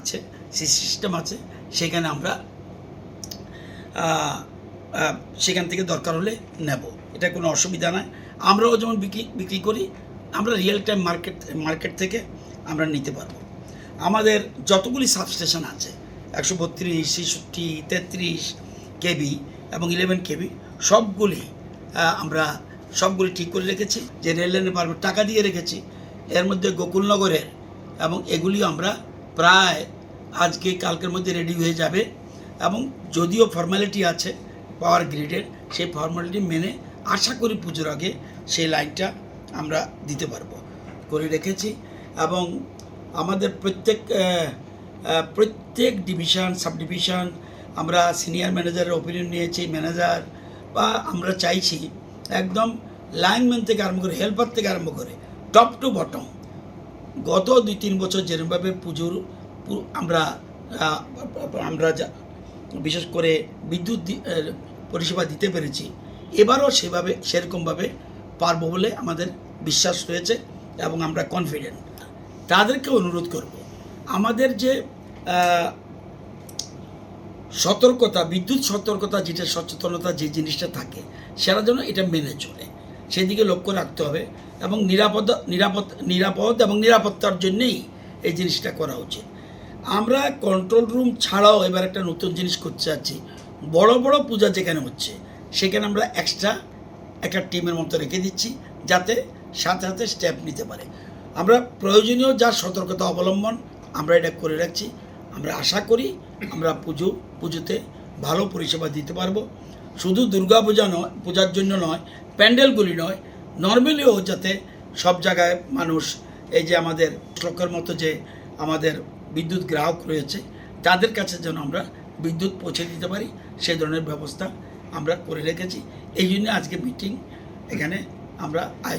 আছে, সেই সিস্টেম আছে, সেখানে আমরা সেখান থেকে দরকার হলে নেব। এটা কোনো অসুবিধা নয় আমরাও যেমন বিক্রি বিক্রি করি, আমরা রিয়েল টাইম মার্কেট মার্কেট থেকে আমরা নিতে পারব। আমাদের যতগুলি সাবস্টেশন আছে, একশো বত্রিশ, ছেষট্টি, তেত্রিশ কেবি এবং ইলেভেন কেবি, সবগুলি আমরা সবগুলি ঠিক করে রেখেছি। যে রেল লাইনের পারবে টাকা দিয়ে রেখেছি, এর মধ্যে গোকুলনগরের এবং এগুলিও আমরা প্রায় আজকে কালকের মধ্যে রেডি হয়ে যাবে এবং যদিও ফর্মালিটি আছে পাওয়ার গ্রিডের সেই ফর্মালিটি মেনে আশা করি পুজোর আগে সেই লাইনটা আমরা দিতে পারব, করে রেখেছি এবং আমাদের প্রত্যেক প্রত্যেক ডিভিশন সাব ডিভিশন আমরা সিনিয়র ম্যানেজারের ওপিনিয়ন নিয়েছি ম্যানেজার বা আমরা চাইছি একদম লাইনম্যান থেকে আরম্ভ করে হেল্পার থেকে আরম্ভ করে টপ টু বটম গত দুই তিন বছর যেরকমভাবে পুজোর আমরা আমরা বিশেষ করে বিদ্যুৎ পরিষেবা দিতে পেরেছি, এবারও সেভাবে, সেরকমভাবে পারব বলে আমাদের বিশ্বাস রয়েছে এবং আমরা কনফিডেন্ট তাদেরকে অনুরোধ করব, আমাদের যে সতর্কতা, বিদ্যুৎ সতর্কতা, যেটা সচেতনতা যে জিনিসটা থাকে, সেটা যেন এটা মেনে চলে। সেদিকে লক্ষ্য রাখতে হবে এবং নিরাপদ নিরাপদ নিরাপদ এবং নিরাপত্তার জন্যেই এই জিনিসটা করা উচিত। আমরা কন্ট্রোল রুম ছাড়াও এবার একটা নতুন জিনিস করতে চাচ্ছি বড় বড় পূজা যেখানে হচ্ছে, সেখানে আমরা এক্সট্রা একটা টিমের মতো রেখে দিচ্ছি যাতে সাথে সাথে স্টেপ নিতে পারে। আমরা প্রয়োজনীয় যা সতর্কতা অবলম্বন, আমরা এটা করে রাখছি। আমরা আশা করি আমরা পুজো, পুজোতে ভালো পরিষেবা দিতে পারব। শুধু দুর্গা পূজা নয়, পূজার জন্য নয়, প্যান্ডেলগুলি নয়, নর্মালিও যাতে সব জায়গায় মানুষ এই যে আমাদের লক্ষের মতো যে আমাদের বিদ্যুৎ গ্রাহক রয়েছে, তাদের কাছে যেন আমরা বিদ্যুৎ পৌঁছে দিতে পারি সেই ধরনের ব্যবস্থা আমরা করে রেখেছি। এই জন্য আজকে মিটিং এখানে আমরা আয়োজন